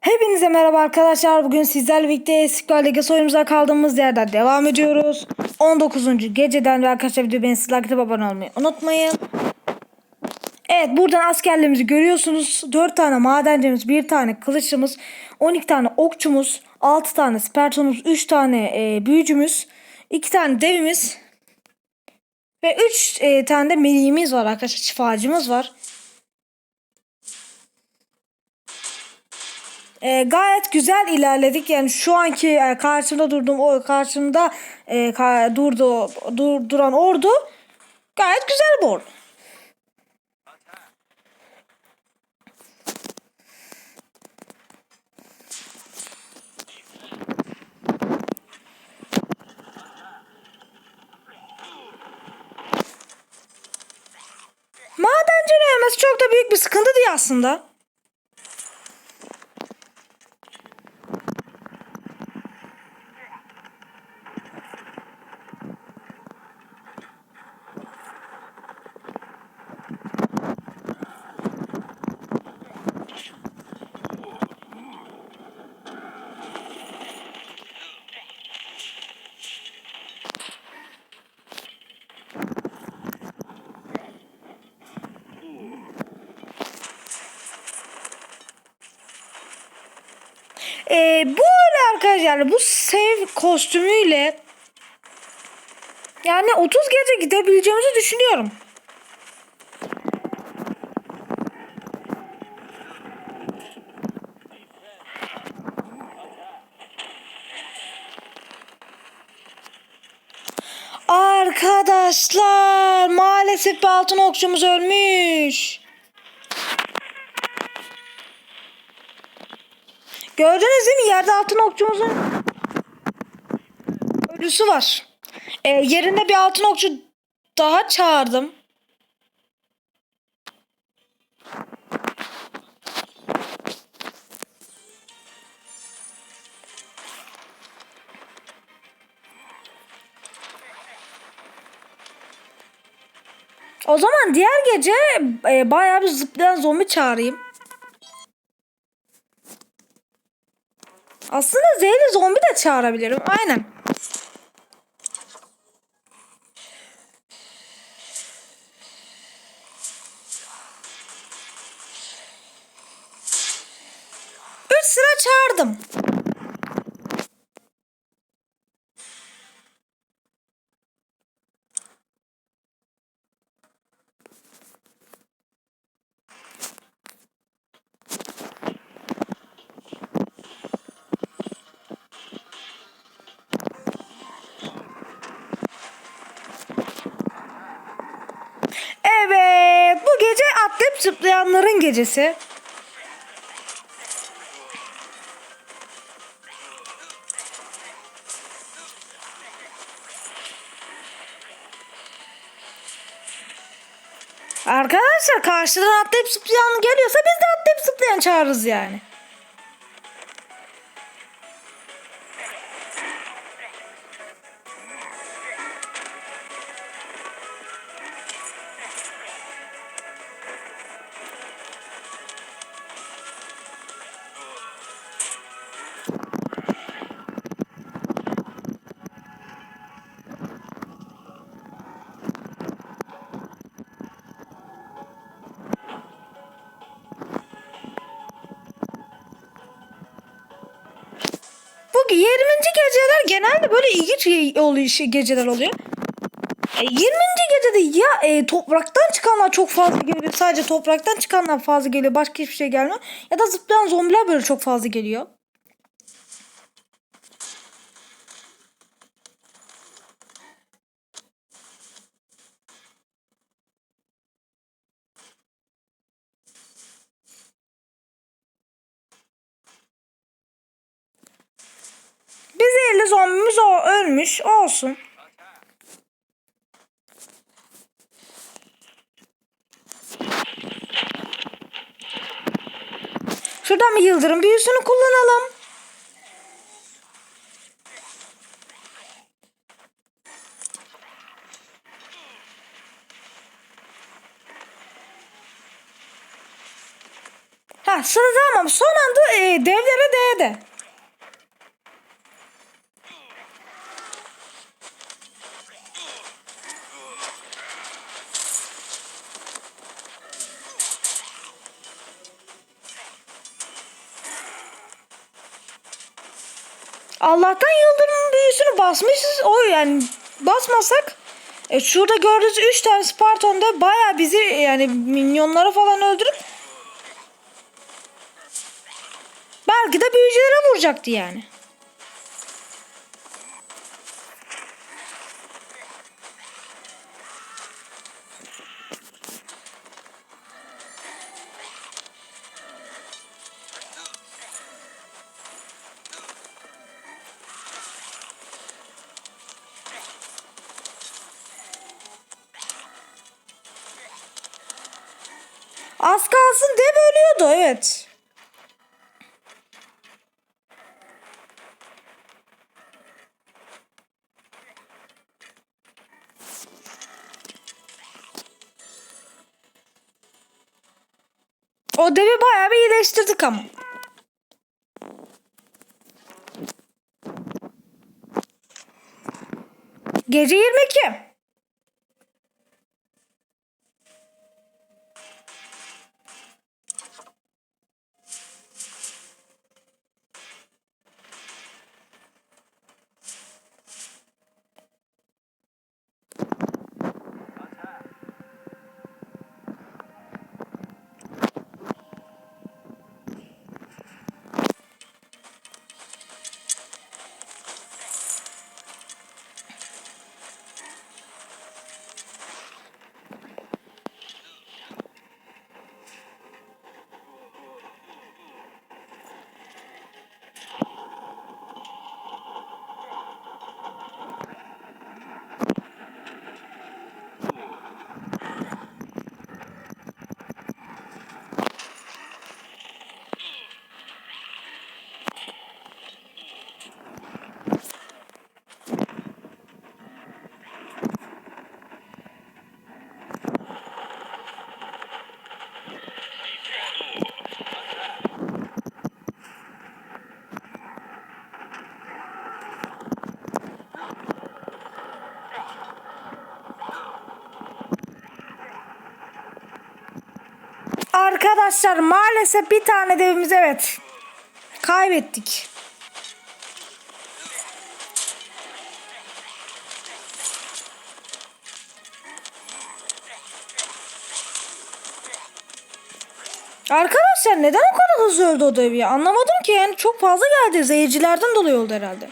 Hepinize merhaba arkadaşlar. Bugün sizlerle birlikte İstiklal Ligi oyunumuza kaldığımız yerden devam ediyoruz. 19. geceden ve arkadaşlar video beni like abone olmayı unutmayın. Evet buradan askerlerimizi görüyorsunuz. 4 tane madencimiz, 1 tane kılıçımız, 12 tane okçumuz, 6 tane spertomuz, 3 tane e, büyücümüz, 2 tane devimiz ve 3 e, tane de meleğimiz var arkadaşlar. Şifacımız var. E, gayet güzel ilerledik. Yani şu anki e, karşımda durduğum o karşımda e, ka- durdu dur, duran ordu gayet güzel bir ordu. Ölmesi çok da büyük bir sıkıntı değil aslında. Ee, bu arkadaşlar bu sev kostümüyle yani 30 gece gidebileceğimizi düşünüyorum. Arkadaşlar maalesef bir altın okçumuz ölmüş. Gördünüz değil mi? Yerde altın okçumuzun ölüsü var. Ee, yerinde bir altın okçu daha çağırdım. O zaman diğer gece e, bayağı bir zıplayan zombi çağırayım. Aslında zehirli zombi de çağırabilirim. Aynen. Üç sıra çağırdım. Evet, bu gece atlayıp gecesi. Arkadaşlar karşıdan atlayıp zıplayan geliyorsa biz de atlayıp zıplayan çağırırız yani. Genelde böyle ilginç oluyor, şey- geceler oluyor. E, 20. gecede ya e, topraktan çıkanlar çok fazla geliyor. Sadece topraktan çıkanlar fazla geliyor. Başka hiçbir şey gelmiyor. Ya da zıplayan zombiler böyle çok fazla geliyor. Bir zehirli zombimiz o ölmüş olsun. Şuradan bir yıldırım büyüsünü kullanalım. Ha sırada ama son anda e, devlere değdi. Allah'tan yıldırım büyüsünü basmışız. O yani basmasak e, şurada gördüğünüz 3 tane Spartan da baya bizi yani minyonları falan öldürüp belki de büyücülere vuracaktı yani. Az kalsın dev ölüyordu evet. O devi bayağı bir iyileştirdik ama. Gece 22. Arkadaşlar maalesef bir tane devimiz evet kaybettik. Arkadaşlar neden o kadar hızlı öldü o dev ya? Anlamadım ki yani çok fazla geldi. Zehircilerden dolayı oldu herhalde.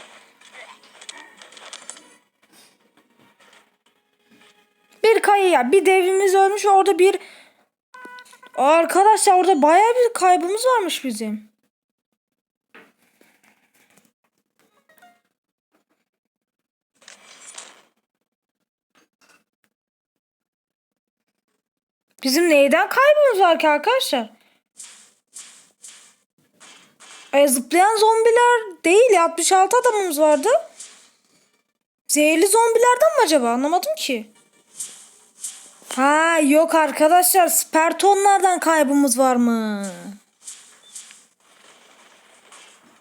Bir kayaya bir devimiz ölmüş orada bir Arkadaşlar orada bayağı bir kaybımız varmış bizim. Bizim neyden kaybımız var ki arkadaşlar? E, zıplayan zombiler değil 66 adamımız vardı. Zehirli zombilerden mi acaba? Anlamadım ki. Ha yok arkadaşlar spertonlardan kaybımız var mı?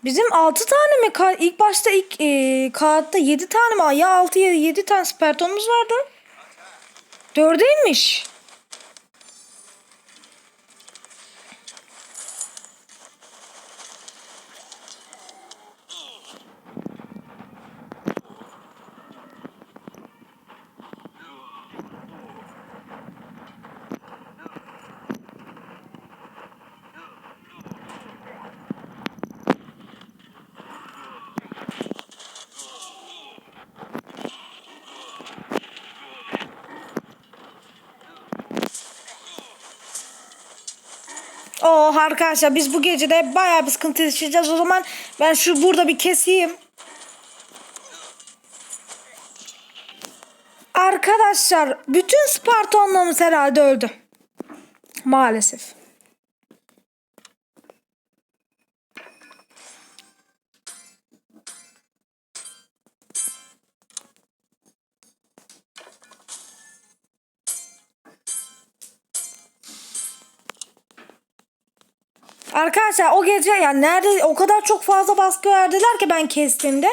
Bizim 6 tane mi? Ka- İlk başta ilk e, kağıtta 7 tane mi? Ya 6 ya 7 tane spertonumuz vardı. Dördeymiş. Oh arkadaşlar biz bu gece de bayağı bir sıkıntı yaşayacağız. O zaman ben şu burada bir keseyim. Arkadaşlar bütün Spartonlarımız herhalde öldü. Maalesef. Arkadaşlar o gece yani nerede o kadar çok fazla baskı verdiler ki ben kestiğimde.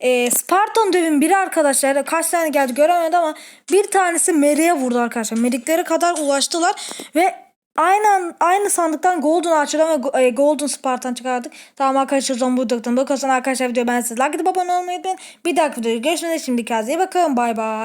E, Spartan devin biri arkadaşlar kaç tane geldi göremedi ama bir tanesi Mary'e vurdu arkadaşlar. Mary'lere kadar ulaştılar ve aynı aynı sandıktan Golden Archer'dan ve e, Golden Spartan çıkardık. Tamam arkadaşlar zombu dıktım. Bakın arkadaşlar video ben size like atıp abone olmayı unutmayın. Bir dahaki videoda görüşmek üzere. Şimdi kendinize iyi bakın. Bay bay.